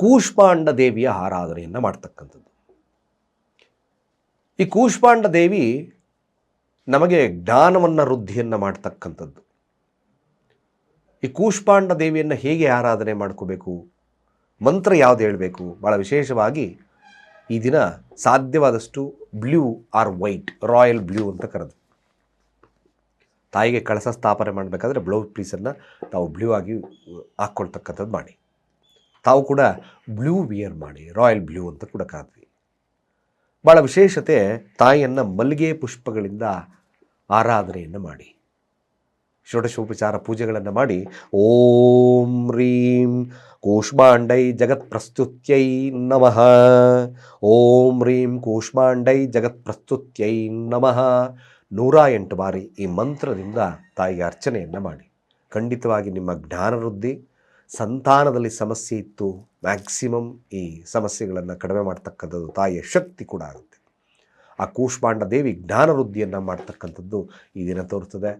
ಕೂಷ್ಮಾಂಡ ದೇವಿಯ ಆರಾಧನೆಯನ್ನು ಮಾಡ್ತಕ್ಕಂಥದ್ದು. ಈ ಕೂಷ್ಮಾಂಡ ದೇವಿ ನಮಗೆ ಜ್ಞಾನವನ್ನು, ವೃದ್ಧಿಯನ್ನು ಮಾಡ್ತಕ್ಕಂಥದ್ದು. ಈ ಕೂಷ್ಪಾಂಡ ದೇವಿಯನ್ನು ಹೇಗೆ ಆರಾಧನೆ ಮಾಡ್ಕೋಬೇಕು? ಮಂತ್ರ ಯಾವುದು ಹೇಳಬೇಕು? ಭಾಳ ವಿಶೇಷವಾಗಿ ಈ ದಿನ ಸಾಧ್ಯವಾದಷ್ಟು blue or white, royal blue ಅಂತ ಕರೆದು ತಾಯಿಗೆ ಕಳಸ ಸ್ಥಾಪನೆ ಮಾಡಬೇಕಾದ್ರೆ ಬ್ಲೌಸ್ ಪೀಸನ್ನು ನಾವು ಬ್ಲೂ ಆಗಿ ಹಾಕ್ಕೊಳ್ತಕ್ಕಂಥದ್ದು ಮಾಡಿ. ತಾವು ಕೂಡ ಬ್ಲೂ ವಿಯರ್ ಮಾಡಿ, ರಾಯಲ್ ಬ್ಲೂ ಅಂತ ಕೂಡ ಕಾದ್ವಿ ಭಾಳ ವಿಶೇಷತೆ ತಾಯಿಯನ್ನು ಮಲ್ಲಿಗೆ ಪುಷ್ಪಗಳಿಂದ ಆರಾಧನೆಯನ್ನು ಮಾಡಿ. ಷೋಡಶೋಪಚಾರ ಪೂಜೆಗಳನ್ನು ಮಾಡಿ, ಓಂ ರೀಂ ಕೂಷ್ಮಾಂಡೈ ಜಗತ್ ಪ್ರಸ್ತುತ್ಯೈ ನಮಃ. ಓಂ ರೀಂ ಕೂಷ್ಮಾಂಡೈ ಜಗತ್ ಪ್ರಸ್ತುತ್ಯೈ ನಮಃ. ನೂರ ಎಂಟು ಬಾರಿ ಈ ಮಂತ್ರದಿಂದ ತಾಯಿಗೆ ಅರ್ಚನೆಯನ್ನು ಮಾಡಿ. ಖಂಡಿತವಾಗಿ ನಿಮ್ಮ ಜ್ಞಾನವೃದ್ಧಿ ಸಂತಾನದಲ್ಲಿ ಸಮಸ್ಯೆ ಇತ್ತು ಮ್ಯಾಕ್ಸಿಮಮ್ ಈ ಸಮಸ್ಯೆಗಳನ್ನು ಕಡಿಮೆ ಮಾಡ್ತಕ್ಕಂಥದ್ದು ತಾಯಿಯ ಶಕ್ತಿ ಕೂಡ ಆಗುತ್ತೆ. ಆ ಕೂಷ್ಮಾಂಡ ದೇವಿ ಜ್ಞಾನವೃದ್ಧಿಯನ್ನು ಮಾಡ್ತಕ್ಕಂಥದ್ದು ಈ ದಿನ ತೋರ್ತದೆ